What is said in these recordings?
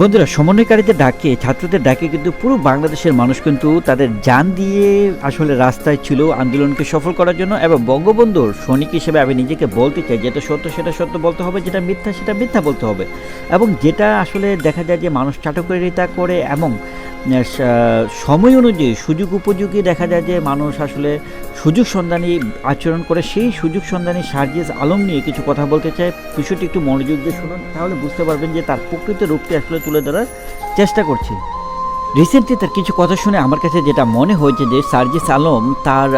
বন্ধুরা, সমন্বয়কারীদের ডাকে, ছাত্রদের ডাকে কিন্তু পুরো বাংলাদেশের মানুষ কিন্তু তাদের যান দিয়ে আসলে রাস্তায় ছিল আন্দোলনকে সফল করার জন্য এবং বঙ্গবন্ধুর সৈনিক হিসেবে আমি নিজেকে বলতে চাই, যেটা সত্য সেটা সত্য বলতে হবে, যেটা মিথ্যা সেটা মিথ্যা বলতে হবে। এবং যেটা আসলে দেখা যায় যে মানুষ চাটকরিতা করে এবং সময় অনুযায়ী সুযোগ উপযোগী দেখা যায় যে মানুষ আসলে সুযোগ সন্ধানী আচরণ করে, সেই সুযোগ সন্ধানী সার্জিস আলম নিয়ে কিছু কথা বলতে চাই বিষয়টি একটু মনোযোগ দিয়ে শুনুন, তাহলে বুঝতে পারবেন যে তার প্রকৃত রূপটি আসলে তুলে ধরার চেষ্টা করছি। রিসেন্টলি তার কিছু কথা শুনে আমার কাছে যেটা মনে হয়েছে যে সার্জিস আলম তার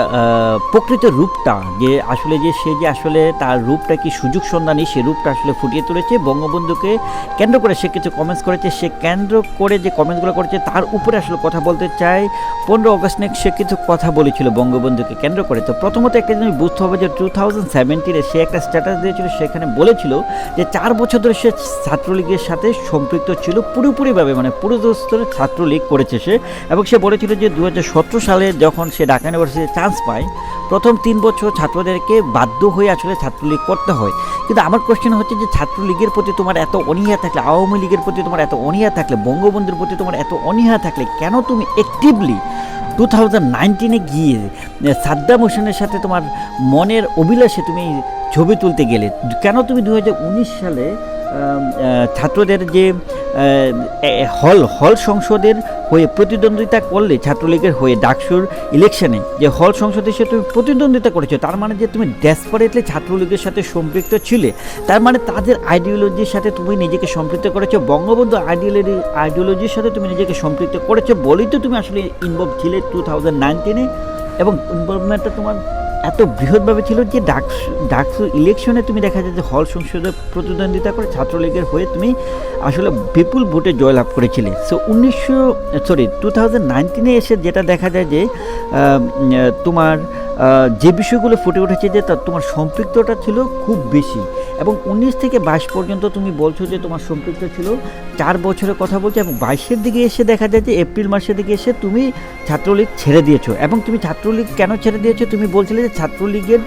প্রকৃত রূপটা, যে আসলে যে সে যে আসলে তার রূপটা কি সুযোগ সন্ধানী, সে রূপটা আসলে ফুটিয়ে তুলেছে, বঙ্গবন্ধুকে কেন্দ্র করে সে কিছু কমেন্টস করেছে, সে কেন্দ্র করে যে কমেন্টসগুলো করেছে, তার উপরে আসলে কথা বলতে চাই পনেরো অগস্ট নাকি সে কিছু কথা বলেছিল বঙ্গবন্ধুকে কেন্দ্র করে। তো প্রথমত একটা জিনিস বুঝতে হবে যে টু থাউজেন্ড সেভেন্টিনে সে একটা স্ট্যাটাস দিয়েছিল সেখানে বলেছিল যে চার বছর ধরে সে ছাত্রলীগের সাথে সম্পৃক্ত ছিল, পুরোপুরিভাবে মানে পুরো স্তরে ছাত্রলীগ করেছে সে, এবং সে বলেছিল যে দু হাজার সতেরো সালে যখন সে ঢাকা ইউনিভার্সিটিতে চান্স পায়, প্রথম তিন বছর ছাত্রদেরকে বাধ্য হয়ে আসলে ছাত্রলীগ করতে হয়। কিন্তু আমার কোশ্চেন হচ্ছে যে ছাত্রলীগের প্রতি তোমার এত অনীহা থাকলে, আওয়ামী লীগের প্রতি তোমার এত অনীহা থাকলে, বঙ্গবন্ধুর প্রতি তোমার এত অনীহা থাকলে কেন তুমি অ্যাক্টিভলি টু থাউজেন্ড নাইনটিনে গিয়ে সাদ্দাম হোসেনের সাথে তোমার মনের অভিলাষে তুমি ছবি তুলতে গেলে? কেন তুমি দু হাজার উনিশ সালে ছাত্রদের যে হল হল সংসদের হয়ে প্রতিদ্বন্দ্বিতা করলে ছাত্রলীগের হয়ে ডাকসুর ইলেকশনে যে হল সংসদে সে তুমি প্রতিদ্বন্দ্বিতা করেছ, তার মানে যে তুমি ডেসপারেটলি ছাত্রলীগের সাথে সম্পৃক্ত ছিলে, তার মানে তাদের আইডিওলজির সাথে তুমি নিজেকে সম্পৃক্ত করেছ, বঙ্গবন্ধু আইডিওলজি আইডিওলজির সাথে তুমি নিজেকে সম্পৃক্ত করেছ বলেই তো তুমি আসলে ইনভলভ ছিলে টু থাউজেন্ড নাইনটিনে এবং ইনভলভমেন্টটা তোমার এত বৃহৎভাবে ছিল যে ডাকসু ডাকসু ইলেকশনে তুমি দেখা যায় যে হল সংসদে প্রতিদ্বন্দ্বিতা করে ছাত্রলীগের হয়ে তুমি আসলে বিপুল ভোটে জয়লাভ করেছিলে। সো উনিশশো সরি টু থাউজেন্ড নাইনটিনে এসে যেটা দেখা যায় যে তোমার যে বিষয়গুলো ফুটে উঠেছে যে তা- তোমার সম্পৃক্ততা ছিল খুব বেশি। এবং উনিশ থেকে বাইশ পর্যন্ত তুমি বলছো যে তোমার সম্পৃক্ত ছিল, চার বছরের কথা বলছো এবং বাইশের দিকে এসে দেখা যায় যে এপ্রিল মাসের দিকে এসে তুমি ছাত্রলীগ ছেড়ে দিয়েছ। এবং তুমি ছাত্রলীগ কেন ছেড়ে দিয়েছ? তুমি বলছিলে যে ছাত্রলীগের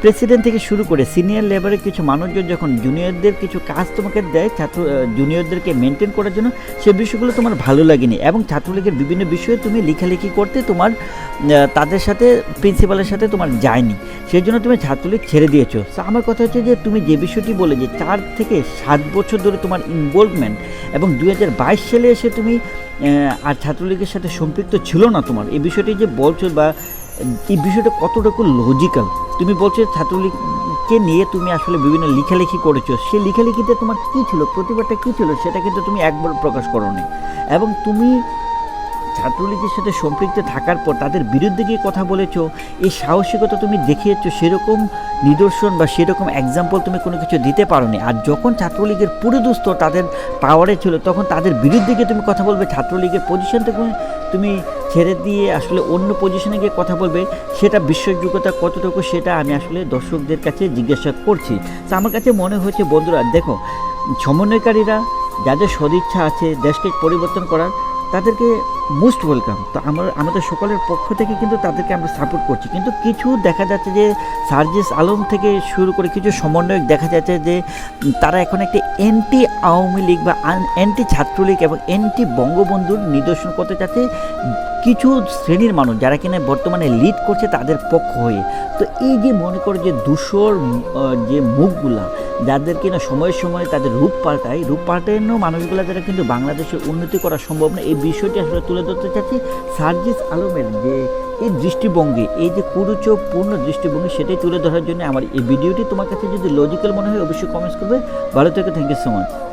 প্রেসিডেন্ট থেকে শুরু করে সিনিয়র লেভেলের কিছু মানুষজন যখন জুনিয়রদের কিছু কাজ তোমাকে দেয় ছাত্র জুনিয়রদেরকে মেনটেন করার জন্য সে বিষয়গুলো তোমার ভালো লাগেনি। এবং ছাত্রলীগের বিভিন্ন বিষয়ে তুমি লেখালেখি করতে তোমার তাদের সাথে প্রিন্সিপালের সাথে তোমার যায়নি। সেই জন্য তুমি ছাত্রলীগ ছেড়ে দিয়েছ। So, আমার কথা হচ্ছে যে তুমি যে বিষয়টি বলে যে চার থেকে সাত বছর ধরে তোমার ইনভলভমেন্ট এবং দু হাজার বাইশ সালে এসে তুমি আর ছাত্রলীগের সাথে সম্পৃক্ত ছিল না তোমার। এই বিষয়টি যে বলছো বা এই বিষয়টা কতটুকু লজিক্যাল তুমি বলছো ছাত্রলীগকে নিয়ে তুমি আসলে বিভিন্ন লেখালেখি করেছ। সেই লেখালেখিতে তোমার কী ছিল? প্রতিবাদটা কী ছিল? সেটা কিন্তু তুমি একবার প্রকাশ করোনি। এবং তুমি ছাত্রলীগের সাথে সম্পৃক্ত থাকার পর তাদের বিরুদ্ধে গিয়ে কথা বলেছ। এই সাহসিকতা তুমি দেখিয়েছো, সেরকম নিদর্শন বা সেরকম এক্সাম্পল তুমি কোনো কিছু দিতে পারোনি। আর যখন ছাত্রলীগের পুরোদুস্ত তাদের পাওয়ারে ছিল, তখন তাদের বিরুদ্ধে গিয়ে তুমি কথা বলবে, ছাত্রলীগের পজিশন থেকে তুমি ছেড়ে দিয়ে আসলে অন্য পজিশনে গিয়ে কথা বলবে, সেটা বিশ্বাসযোগ্যতা কতটুকু সেটা আমি আসলে দর্শকদের কাছে জিজ্ঞাসা করছি। তা আমার কাছে মনে হয়েছে বন্ধুরা, দেখো, সমন্বয়কারীরা, যাদের সদিচ্ছা আছে, দেশকে পরিবর্তন করার তাদেরকে মোস্ট ওয়েলকাম। তো আমরা, আমাদের সকলের পক্ষ থেকে কিন্তু তাদেরকে আমরা সাপোর্ট করছি। কিন্তু কিছু দেখা যাচ্ছে যে সার্জিস আলম থেকে শুরু করে কিছু সমন্বয়ক দেখা যাচ্ছে যে তারা এখন একটি অ্যান্টি আওয়ামী লীগ বা অ্যান্টি ছাত্রলীগ এবং অ্যান্টি বঙ্গবন্ধুর নিদর্শন করতে চাচ্ছে কিছু শ্রেণির মানুষ যারা কিনা বর্তমানে লিড করছে তাদের পক্ষ হয়ে। তো এই যে মনে করো যে দুশোর যে মুখগুলা যাদের কিনা সময়ে সময়ে তাদের রূপ পাল্টায় রূপ পাল্টানো মানুষগুলো যারা কিন্তু বাংলাদেশে উন্নতি করা সম্ভব না, এই বিষয়টি আসলে তুলে ধরতে চাচ্ছি সার্জিস আলমের যে এই দৃষ্টিভঙ্গি, এই যে কুরুচপূর্ণ দৃষ্টিভঙ্গি, সেটাই তুলে ধরার জন্য আমার এই ভিডিওটি। তোমার কাছে যদি লজিক্যাল মনে হয়, অবশ্যই কমেন্টস করবে। ভালো থেকে থ্যাংক ইউ সো মাচ